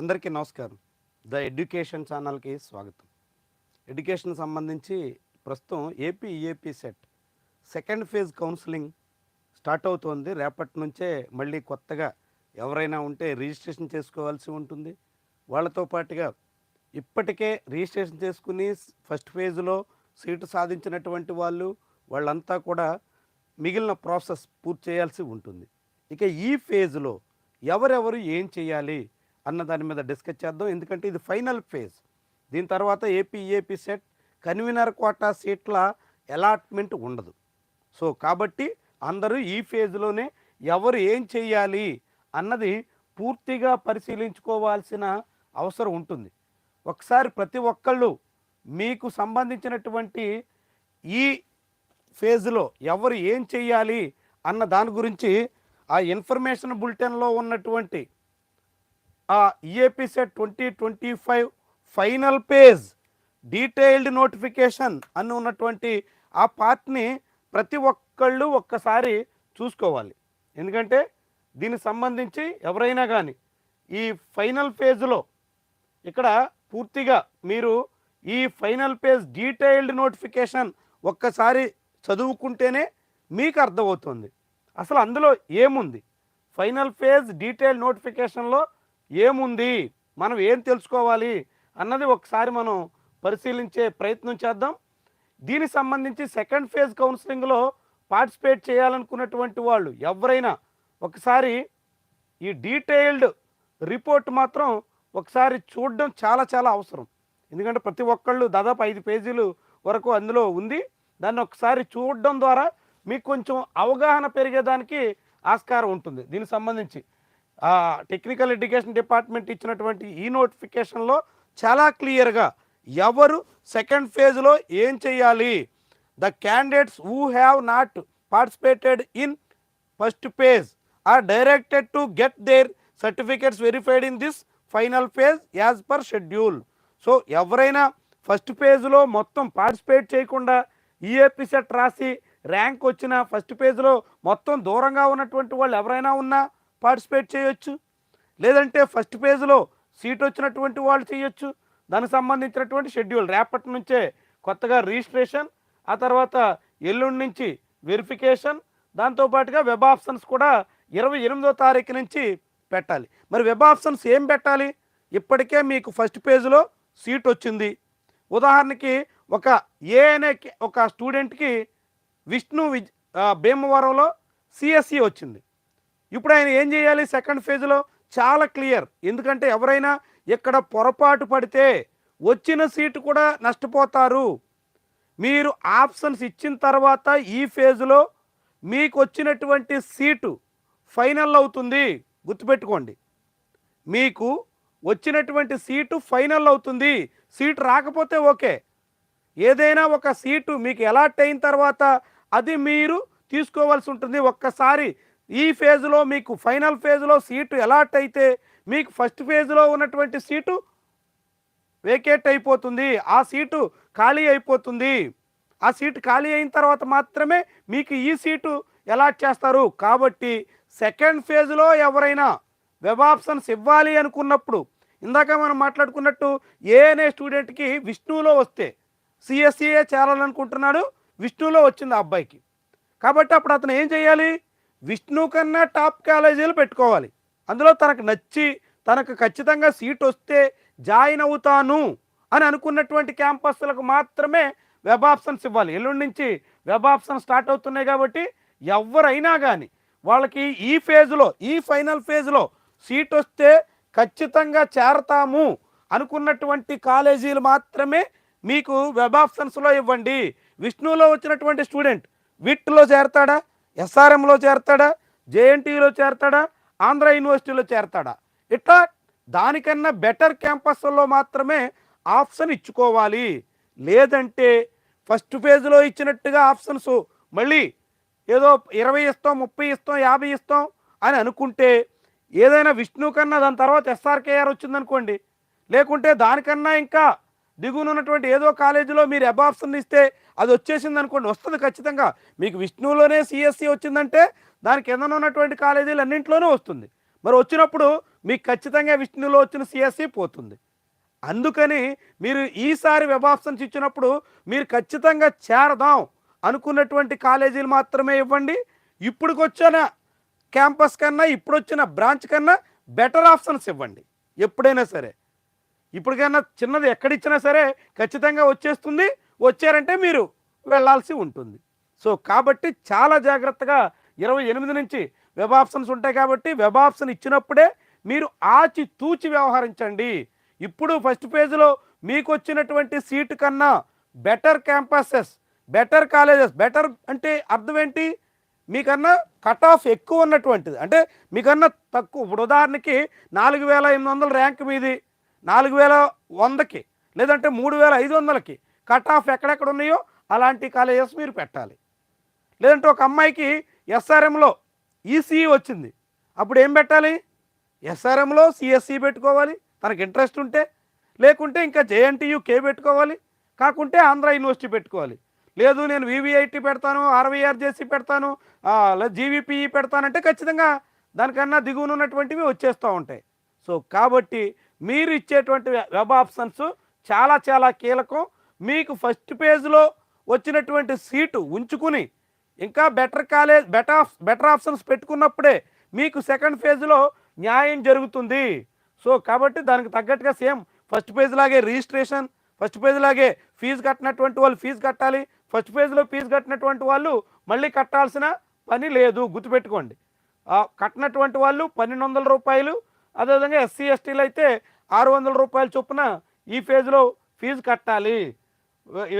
అందరికీ నమస్కారం. The education ఛానల్కి స్వాగతం. ఎడ్యుకేషన్ సంబంధించి ప్రస్తుతం AP EAP CET second phase counselling start అవుతోంది. రేపటి నుంచే మళ్ళీ కొత్తగా ఎవరైనా ఉంటే రిజిస్ట్రేషన్ చేసుకోవాల్సి ఉంటుంది. వాళ్ళతో పాటుగా ఇప్పటికే రిజిస్ట్రేషన్ చేసుకుని ఫస్ట్ ఫేజ్లో సీటు సాధించినటువంటి వాళ్ళు వాళ్ళంతా కూడా మిగిలిన ప్రాసెస్ పూర్తి చేయాల్సి ఉంటుంది. ఇక ఈ ఫేజ్లో ఎవరెవరు ఏం చేయాలి? అన్న దాని మీద డిస్కస్ చేద్దాం. ఎందుకంటే ఇది ఫైనల్ ఫేజ్. దీని తర్వాత AP AP CET convenor quota సీట్ల అలాట్మెంట్ ఉండదు. సో కాబట్టి అందరూ ఈ ఫేజ్లోనే ఎవరు ఏం చేయాలి అన్నది పూర్తిగా పరిశీలించుకోవాల్సిన అవసరం ఉంటుంది. ఒకసారి ప్రతి ఒక్కళ్ళు మీకు సంబంధించినటువంటి ఈ ఫేజ్లో ఎవరు ఏం చేయాలి అన్న దాని గురించి ఆ ఇన్ఫర్మేషన్ బులెటిన్లో ఉన్నటువంటి EAP CET twenty twenty five final phase detailed notification అని ఉన్నటువంటి ఆ పార్ట్ని ప్రతి ఒక్కళ్ళు ఒక్కసారి చూసుకోవాలి. ఎందుకంటే దీనికి సంబంధించి ఎవరైనా కానీ ఈ ఫైనల్ ఫేజ్లో ఇక్కడ పూర్తిగా మీరు ఈ ఫైనల్ పేజ్ డీటెయిల్డ్ నోటిఫికేషన్ ఒక్కసారి చదువుకుంటేనే మీకు అర్థమవుతుంది. అసలు అందులో ఏముంది? ఫైనల్ ఫేజ్ డీటెయిల్ నోటిఫికేషన్లో ఏముంది? మనం ఏం తెలుసుకోవాలి? అన్నది ఒకసారి మనం పరిశీలించే ప్రయత్నం చేద్దాం. దీనికి సంబంధించి సెకండ్ ఫేజ్ కౌన్సిలింగ్లో పార్టిసిపేట్ చేయాలనుకున్నటువంటి వాళ్ళు ఎవరైనా ఒకసారి ఈ డీటెయిల్డ్ రిపోర్ట్ మాత్రం ఒకసారి చూడడం చాలా చాలా అవసరం. ఎందుకంటే ప్రతి ఒక్కళ్ళు దాదాపు ఐదు పేజీలు వరకు అందులో ఉంది. దాన్ని ఒకసారి చూడడం ద్వారా మీకు కొంచెం అవగాహన పెరిగేదానికి ఆస్కారం ఉంటుంది. దీనికి సంబంధించి టెక్నికల్ ఎడ్యుకేషన్ డిపార్ట్మెంట్ ఇచ్చినటువంటి ఈ నోటిఫికేషన్లో చాలా క్లియర్గా ఎవరు సెకండ్ ఫేజ్లో ఏం చేయాలి? The candidates who have not participated in first phase are directed to get their certificates verified in this final phase as per schedule. So ఎవరైనా ఫస్ట్ పేజ్లో మొత్తం పార్టిసిపేట్ చేయకుండా ఈఏపీ సెట్ రాసి ర్యాంక్ వచ్చిన ఫస్ట్ పేజ్లో మొత్తం దూరంగా ఉన్నటువంటి వాళ్ళు ఎవరైనా ఉన్నా పార్టిసిపేట్ చేయొచ్చు. లేదంటే ఫస్ట్ పేజ్లో సీట్ వచ్చినటువంటి వాళ్ళు చేయొచ్చు. దానికి సంబంధించినటువంటి షెడ్యూల్. రేపటి నుంచే కొత్తగా రిజిస్ట్రేషన్ ఆ తర్వాత ఎల్లుండి నుంచి వెరిఫికేషన్ దాంతోపాటుగా వెబ్ ఆప్షన్స్ కూడా ఇరవై ఎనిమిదో తారీఖు నుంచి పెట్టాలి. మరి వెబ్ ఆప్షన్స్ ఏం పెట్టాలి? ఇప్పటికే మీకు ఫస్ట్ పేజ్లో సీట్ వచ్చింది. ఉదాహరణకి ఒక ఏ అనే ఒక స్టూడెంట్కి విష్ణు విజ్ భీమవరంలో సిఎస్సి వచ్చింది. ఇప్పుడు ఆయన ఏం చేయాలి? సెకండ్ ఫేజ్లో చాలా క్లియర్. ఎందుకంటే ఎవరైనా ఇక్కడ పొరపాటు పడితే వచ్చిన సీటు కూడా నష్టపోతారు. మీరు ఆప్షన్స్ ఇచ్చిన తర్వాత ఈ ఫేజ్లో మీకు వచ్చినటువంటి సీటు ఫైనల్ అవుతుంది. గుర్తుపెట్టుకోండి. మీకు వచ్చినటువంటి సీటు ఫైనల్ అవుతుంది. సీటు రాకపోతే ఓకే. ఏదైనా ఒక సీటు మీకు ఎలాట్ అయిన తర్వాత అది మీరు తీసుకోవాల్సి ఉంటుంది. ఒక్కసారి ఈ ఫేజ్లో మీకు ఫైనల్ ఫేజ్లో సీటు అలాట్ అయితే మీకు ఫస్ట్ ఫేజ్లో ఉన్నటువంటి సీటు వేకేట్ అయిపోతుంది. ఆ సీటు ఖాళీ అయిపోతుంది. ఆ సీటు ఖాళీ అయిన తర్వాత మాత్రమే మీకు ఈ సీటు అలాట్ చేస్తారు. కాబట్టి సెకండ్ ఫేజ్లో ఎవరైనా వెబ్ ఆప్షన్స్ ఇవ్వాలి అనుకున్నప్పుడు ఇందాక మనం మాట్లాడుకున్నట్టు ఏ అనే స్టూడెంట్కి విష్ణువులో వస్తే సిఎస్సిఏ చేరాలనుకుంటున్నాడు విష్ణువులో వచ్చింది ఆ అబ్బాయికి. కాబట్టి అప్పుడు అతను ఏం చేయాలి? విష్ణు కన్నా టాప్ కాలేజీలు పెట్టుకోవాలి. అందులో తనకు నచ్చి తనకు ఖచ్చితంగా సీట్ వస్తే జాయిన్ అవుతాను అని అనుకున్నటువంటి క్యాంపస్లకు మాత్రమే వెబ్ ఆప్షన్స్ ఇవ్వాలి. ఎల్లుండి నుంచి వెబ్ ఆప్షన్ స్టార్ట్ అవుతున్నాయి కాబట్టి ఎవరైనా కానీ వాళ్ళకి ఈ ఫేజ్లో ఈ ఫైనల్ ఫేజ్లో సీట్ వస్తే ఖచ్చితంగా చేరతాము అనుకున్నటువంటి కాలేజీలు మాత్రమే మీకు వెబ్ ఆప్షన్స్లో ఇవ్వండి. విష్ణువులో వచ్చినటువంటి స్టూడెంట్ విట్లో చేరతాడా? ఎస్ఆర్ఎంలో చేరతాడా? జేఎన్టీలో చేరతాడా? ఆంధ్ర యూనివర్సిటీలో చేరతాడా? ఇట్లా దానికన్నా బెటర్ క్యాంపస్లో మాత్రమే ఆప్షన్ ఇచ్చుకోవాలి. లేదంటే ఫస్ట్ ఫేజ్లో ఇచ్చినట్టుగా ఆప్షన్స్ మళ్ళీ ఏదో ఇరవై ఇస్తాం ముప్పై ఇస్తాం యాభై ఇస్తాం అని అనుకుంటే ఏదైనా విష్ణు కన్నా దాని తర్వాత ఎస్ఆర్కేఆర్ వచ్చిందనుకోండి. లేకుంటే దానికన్నా ఇంకా దిగునున్నటువంటి ఏదో కాలేజీలో మీరు వెబ్ ఆప్షన్ ఇస్తే అది వచ్చేసింది అనుకోండి వస్తుంది ఖచ్చితంగా. మీకు విష్ణువులోనే సిఎస్సి వచ్చిందంటే దానికి కింద ఉన్నటువంటి కాలేజీలు అన్నింటిలోనూ వస్తుంది. మరి వచ్చినప్పుడు మీకు ఖచ్చితంగా విష్ణులో వచ్చిన సిఎస్సి పోతుంది. అందుకని మీరు ఈసారి వెబ్ ఆప్షన్స్ ఇచ్చినప్పుడు మీరు ఖచ్చితంగా చేరదాం అనుకున్నటువంటి కాలేజీలు మాత్రమే ఇవ్వండి. ఇప్పుడుకొచ్చిన క్యాంపస్ కన్నా ఇప్పుడు వచ్చిన బ్రాంచ్ కన్నా బెటర్ ఆప్షన్స్ ఇవ్వండి. ఎప్పుడైనా సరే. ఇప్పటికైనా చిన్నది ఎక్కడిచ్చినా సరే ఖచ్చితంగా వచ్చేస్తుంది. వచ్చారంటే మీరు వెళ్ళాల్సి ఉంటుంది. సో కాబట్టి చాలా జాగ్రత్తగా ఇరవై ఎనిమిది నుంచి వెబ్ ఆప్షన్స్ ఉంటాయి కాబట్టి వెబ్ ఆప్షన్ ఇచ్చినప్పుడే మీరు ఆచి తూచి వ్యవహరించండి. ఇప్పుడు ఫస్ట్ పేజ్లో మీకు వచ్చినటువంటి సీటు కన్నా better campuses better colleges better అంటే అర్థం ఏంటి? మీకన్నా కట్ ఆఫ్ ఎక్కువ ఉన్నటువంటిది. అంటే మీకన్నా తక్కువ. ఇప్పుడు ఉదాహరణకి నాలుగు వేల ఎనిమిది వందల ర్యాంక్ మీది నాలుగు వేల వందకి లేదంటే మూడు వేల ఐదు వందలకి. కట్ ఆఫ్ ఎక్కడెక్కడ ఉన్నాయో అలాంటి కాలేజెస్ మీరు పెట్టాలి. లేదంటే ఒక అమ్మాయికి ఎస్ఆర్ఎంలో ఈసీఈ వచ్చింది. అప్పుడు ఏం పెట్టాలి? ఎస్ఆర్ఎంలో సిఎస్సి పెట్టుకోవాలి. తనకి ఇంట్రెస్ట్ ఉంటే. లేకుంటే ఇంకా జేఎన్టీయూ కే పెట్టుకోవాలి. కాకుంటే ఆంధ్ర యూనివర్సిటీ పెట్టుకోవాలి. లేదు నేను వివిఐటి పెడతాను ఆర్వీఆర్జేసీ పెడతాను జీవీపీఈ పెడతానంటే ఖచ్చితంగా దానికన్నా దిగువన ఉన్నటువంటివి వచ్చేస్తూ ఉంటాయి. సో కాబట్టి మీరు ఇచ్చేటువంటి వెబ్ ఆప్షన్స్ చాలా చాలా కీలకం. మీకు ఫస్ట్ పేజ్లో వచ్చినటువంటి సీటు ఉంచుకుని ఇంకా better college better better options పెట్టుకున్నప్పుడే మీకు సెకండ్ ఫేజ్లో న్యాయం జరుగుతుంది. సో కాబట్టి దానికి తగ్గట్టుగా సేమ్ ఫస్ట్ పేజ్ లాగే రిజిస్ట్రేషన్ ఫస్ట్ పేజ్ లాగే ఫీజు కట్టినటువంటి వాళ్ళు ఫీజు కట్టాలి ఫస్ట్ పేజ్లో ఫీజు కట్టినటువంటి వాళ్ళు మళ్ళీ కట్టాల్సిన పని లేదు. గుర్తుపెట్టుకోండి. కట్టినటువంటి వాళ్ళు పన్నెండు వందల రూపాయలు అదేవిధంగా ఎస్సీ ఎస్టీలు అయితే ఆరు వందల రూపాయల చొప్పున ఈ ఫేజ్లో ఫీజు కట్టాలి.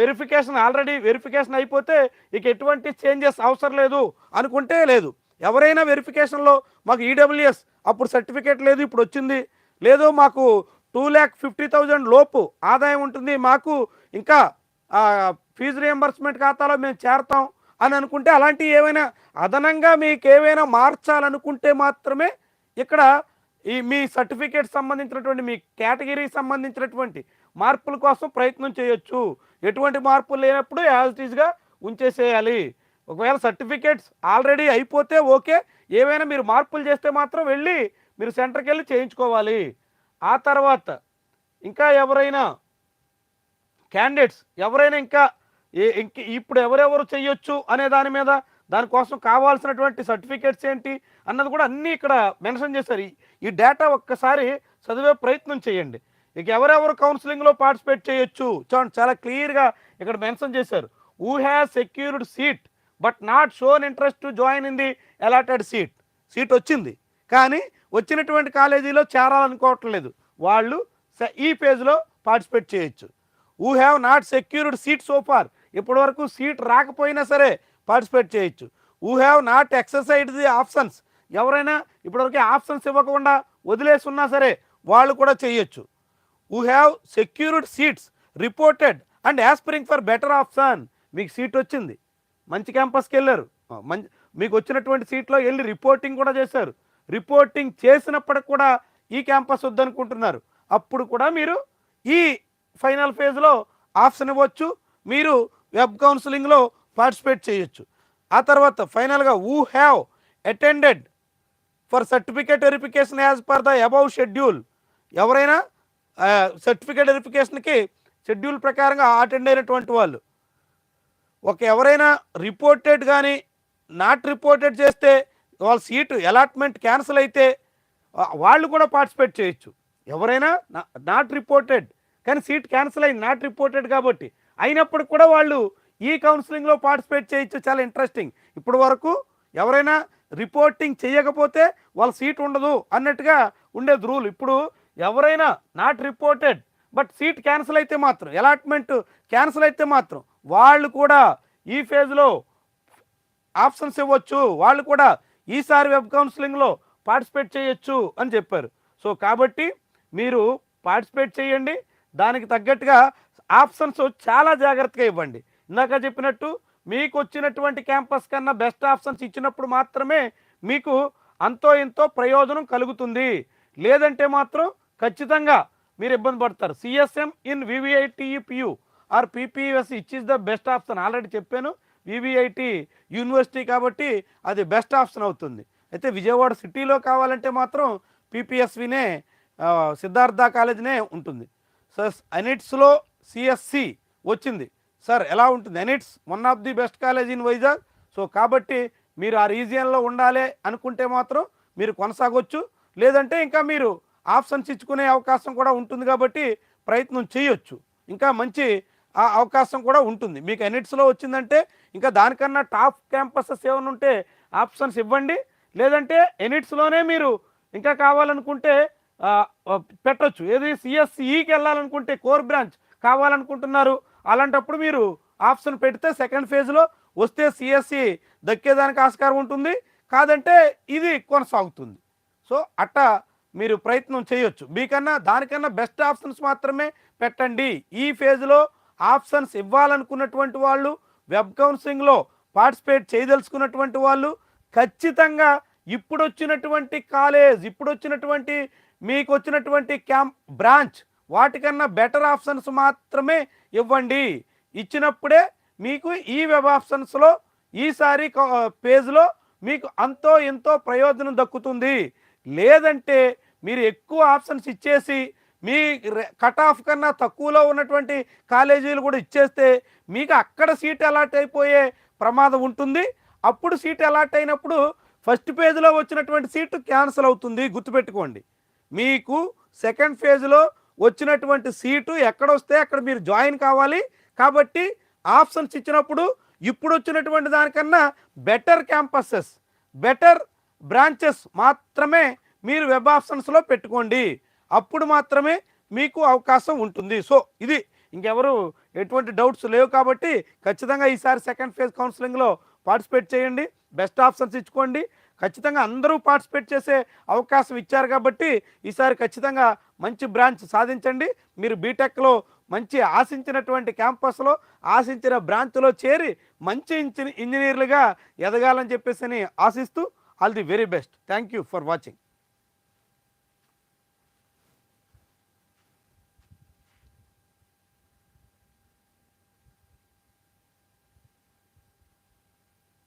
వెరిఫికేషన్ ఆల్రెడీ వెరిఫికేషన్ అయిపోతే ఇక ఎటువంటి చేంజెస్ అవసరం లేదు అనుకుంటే లేదు. ఎవరైనా వెరిఫికేషన్లో మాకు ఈడబ్ల్యూఎస్ అప్పుడు సర్టిఫికేట్ లేదు ఇప్పుడు వచ్చింది. లేదు మాకు టూ ల్యాక్ ఫిఫ్టీ థౌజండ్ లోపు ఆదాయం ఉంటుంది. మాకు ఇంకా ఫీజు రియంబర్స్మెంట్ ఖాతాలో మేము చేరతాం అని అనుకుంటే అలాంటివి ఏమైనా అదనంగా మీకు ఏవైనా మార్చాలనుకుంటే మాత్రమే ఇక్కడ ఈ మీ సర్టిఫికేట్ సంబంధించినటువంటి మీ కేటగిరీకి సంబంధించినటువంటి మార్పుల కోసం ప్రయత్నం చేయొచ్చు. ఎటువంటి మార్పులు లేనప్పుడు యాజ్ ఇట్ ఉంచేసేయాలి. ఒకవేళ సర్టిఫికేట్స్ ఆల్రెడీ అయిపోతే ఓకే. ఏవైనా మీరు మార్పులు చేస్తే మాత్రం వెళ్ళి మీరు సెంటర్కి వెళ్ళి చేయించుకోవాలి. ఆ తర్వాత ఇంకా ఎవరైనా క్యాండిడేట్స్ ఎవరైనా ఇంకా ఏ- ఇంక ఇప్పుడు ఎవరెవరు చేయొచ్చు అనే దాని మీద దానికోసం కావాల్సినటువంటి సర్టిఫికేట్స్ ఏంటి అన్నది కూడా అన్నీ ఇక్కడ మెన్షన్ చేశారు. ఈ- ఈ డేటా ఒక్కసారి చదివే ప్రయత్నం చేయండి. ఇక ఎవరెవరు కౌన్సిలింగ్లో పార్టిసిపేట్ చేయొచ్చు? చూడండి చాలా క్లియర్గా ఇక్కడ మెన్షన్ చేశారు. Who has secured seat but not shown interest to join in the allotted seat seat వచ్చింది. కానీ వచ్చినటువంటి కాలేజీలో చేరాలనుకోవట్లేదు. వాళ్ళు ఈ పేజ్లో పార్టిసిపేట్ చేయొచ్చు. Who have not secured seat so far ఇప్పటి వరకు సీట్ రాకపోయినా సరే పార్టిసిపేట్ చేయొచ్చు. Who have not exercise the options ఎవరైనా ఇప్పటివరకు ఆప్షన్స్ ఇవ్వకుండా వదిలేసి ఉన్నా సరే వాళ్ళు కూడా చేయొచ్చు. Who have secured seats reported and aspiring for better option మీకు సీట్ వచ్చింది. మంచి క్యాంపస్కి వెళ్ళారు. మంచి మీకు వచ్చినటువంటి సీట్లో వెళ్ళి రిపోర్టింగ్ కూడా చేశారు. రిపోర్టింగ్ చేసినప్పటికి కూడా ఈ క్యాంపస్ వద్దనుకుంటున్నారు. అప్పుడు కూడా మీరు ఈ ఫైనల్ ఫేజ్లో ఆప్షన్ ఇవ్వచ్చు. మీరు వెబ్ కౌన్సిలింగ్లో పార్టిసిపేట్ చేయొచ్చు. ఆ తర్వాత ఫైనల్గా who have attended for certificate verification as per the above schedule ఎవరైనా సర్టిఫికేట్ వెరిఫికేషన్కి షెడ్యూల్ ప్రకారంగా అటెండ్ అయినటువంటి వాళ్ళు. ఒక ఎవరైనా రిపోర్టెడ్ కానీ నాట్ రిపోర్టెడ్ చేస్తే వాళ్ళ సీటు అలాట్మెంట్ క్యాన్సిల్ అయితే వాళ్ళు కూడా పార్టిసిపేట్ చేయొచ్చు. ఎవరైనా నాట్ రిపోర్టెడ్ కానీ సీట్ క్యాన్సిల్ అయింది నాట్ రిపోర్టెడ్ కాబట్టి అయినప్పుడు కూడా వాళ్ళు ఈ కౌన్సిలింగ్లో పార్టిసిపేట్ చేయొచ్చు. చాలా ఇంట్రెస్టింగ్ ఇప్పటి వరకు ఎవరైనా రిపోర్టింగ్ చేయకపోతే వాళ్ళ సీట్ ఉండదు అన్నట్టుగా ఉండేది రూల్ ఇప్పుడు ఎవరైనా not reported but seat cancel అయితే మాత్రం అలాట్మెంట్ క్యాన్సిల్ అయితే మాత్రం వాళ్ళు కూడా ఈ ఫేజ్లో ఆప్షన్స్ ఇవ్వచ్చు వాళ్ళు కూడా ఈసారి వెబ్ కౌన్సిలింగ్లో పార్టిసిపేట్ చేయొచ్చు అని చెప్పారు. సో కాబట్టి మీరు పార్టిసిపేట్ చేయండి దానికి తగ్గట్టుగా ఆప్షన్స్ చాలా జాగ్రత్తగా ఇవ్వండి. ఇందాక చెప్పినట్టు మీకు వచ్చినటువంటి క్యాంపస్ కన్నా బెస్ట్ ఆప్షన్స్ ఇచ్చినప్పుడు మాత్రమే మీకు అంతో ఇంతో ప్రయోజనం కలుగుతుంది. లేదంటే మాత్రం ఖచ్చితంగా మీరు ఇబ్బంది పడతారు. CSM in VVITPU or PPS which is the best option already చెప్పాను. వివిఐటి యూనివర్సిటీ కాబట్టి అది బెస్ట్ ఆప్షన్ అవుతుంది. అయితే విజయవాడ సిటీలో కావాలంటే మాత్రం పీపీఎస్వినే సిద్ధార్థ కాలేజీనే ఉంటుంది. సార్ ఎనిట్స్లో సిఎస్సి వచ్చింది. సార్ ఎలా ఉంటుంది? ANITS one of the best college in Vizag so కాబట్టి మీరు ఆ రీజియన్లో ఉండాలి అనుకుంటే మాత్రం మీరు కొనసాగొచ్చు. లేదంటే ఇంకా మీరు ఆప్షన్స్ ఇచ్చుకునే అవకాశం కూడా ఉంటుంది కాబట్టి ప్రయత్నం చేయొచ్చు. ఇంకా మంచి ఆ అవకాశం కూడా ఉంటుంది. మీకు ఎన్నిట్స్లో వచ్చిందంటే ఇంకా దానికన్నా టాప్ క్యాంపసెస్ ఏమైనా ఉంటే ఆప్షన్స్ ఇవ్వండి. లేదంటే ఎనిట్స్లోనే మీరు ఇంకా కావాలనుకుంటే పెట్టచ్చు పెట్టొచ్చు. ఏది సిఎస్ఈకి వెళ్ళాలనుకుంటే కోర్ బ్రాంచ్ కావాలనుకుంటున్నారు అలాంటప్పుడు మీరు ఆప్షన్ పెడితే సెకండ్ ఫేజ్లో వస్తే సిఎస్సి దక్కేదానికి ఆస్కారం ఉంటుంది. కాదంటే ఇది కొనసాగుతుంది. సో అట్టా మీరు ప్రయత్నం చేయొచ్చు. మీకన్నా దానికన్నా బెస్ట్ ఆప్షన్స్ మాత్రమే పెట్టండి. ఈ ఫేజ్లో ఆప్షన్స్ ఇవ్వాలనుకున్నటువంటి వాళ్ళు వెబ్ కౌన్సిలింగ్లో పార్టిసిపేట్ చేయదలుచుకున్నటువంటి వాళ్ళు ఖచ్చితంగా ఇప్పుడు వచ్చినటువంటి కాలేజ్ ఇప్పుడు వచ్చినటువంటి మీకు వచ్చినటువంటి క్యాంప్ బ్రాంచ్ వాటికన్నా బెటర్ ఆప్షన్స్ మాత్రమే ఇవ్వండి. ఇచ్చినప్పుడే మీకు ఈ వెబ్ ఆప్షన్స్లో ఈసారి పేజ్లో మీకు అంతో ఎంతో ప్రయోజనం దక్కుతుంది. లేదంటే మీరు ఎక్కువ ఆప్షన్స్ ఇచ్చేసి మీ కట్ ఆఫ్ కన్నా తక్కువలో ఉన్నటువంటి కాలేజీలు కూడా ఇచ్చేస్తే మీకు అక్కడ సీట్ అలాట్ అయిపోయే ప్రమాదం ఉంటుంది. అప్పుడు సీట్ అలాట్ అయినప్పుడు ఫస్ట్ పేజ్లో వచ్చినటువంటి సీటు క్యాన్సిల్ అవుతుంది. గుర్తుపెట్టుకోండి. మీకు సెకండ్ ఫేజ్లో వచ్చినటువంటి సీటు ఎక్కడొస్తే అక్కడ మీరు జాయిన్ కావాలి. కాబట్టి ఆప్షన్స్ ఇచ్చినప్పుడు ఇప్పుడు వచ్చినటువంటి దానికన్నా బెటర్ క్యాంపసెస్ బెటర్ బ్రాంచెస్ మాత్రమే మీరు వెబ్ ఆప్షన్స్లో పెట్టుకోండి. అప్పుడు మాత్రమే మీకు అవకాశం ఉంటుంది. సో ఇది ఇంకెవరు ఎటువంటి డౌట్స్ లేవు కాబట్టి ఖచ్చితంగా ఈసారి సెకండ్ ఫేజ్ కౌన్సిలింగ్లో పార్టిసిపేట్ చేయండి. బెస్ట్ ఆప్షన్స్ ఇచ్చుకోండి. ఖచ్చితంగా అందరూ పార్టిసిపేట్ చేసే అవకాశం ఇచ్చారు కాబట్టి ఈసారి ఖచ్చితంగా మంచి బ్రాంచ్ సాధించండి. మీరు బీటెక్లో మంచి ఆశించినటువంటి క్యాంపస్లో ఆశించిన బ్రాంచ్లో చేరి మంచి ఇంజనీర్లుగా ఎదగాలని చెప్పేసి ఆశిస్తూ all the very best. Thank for watching.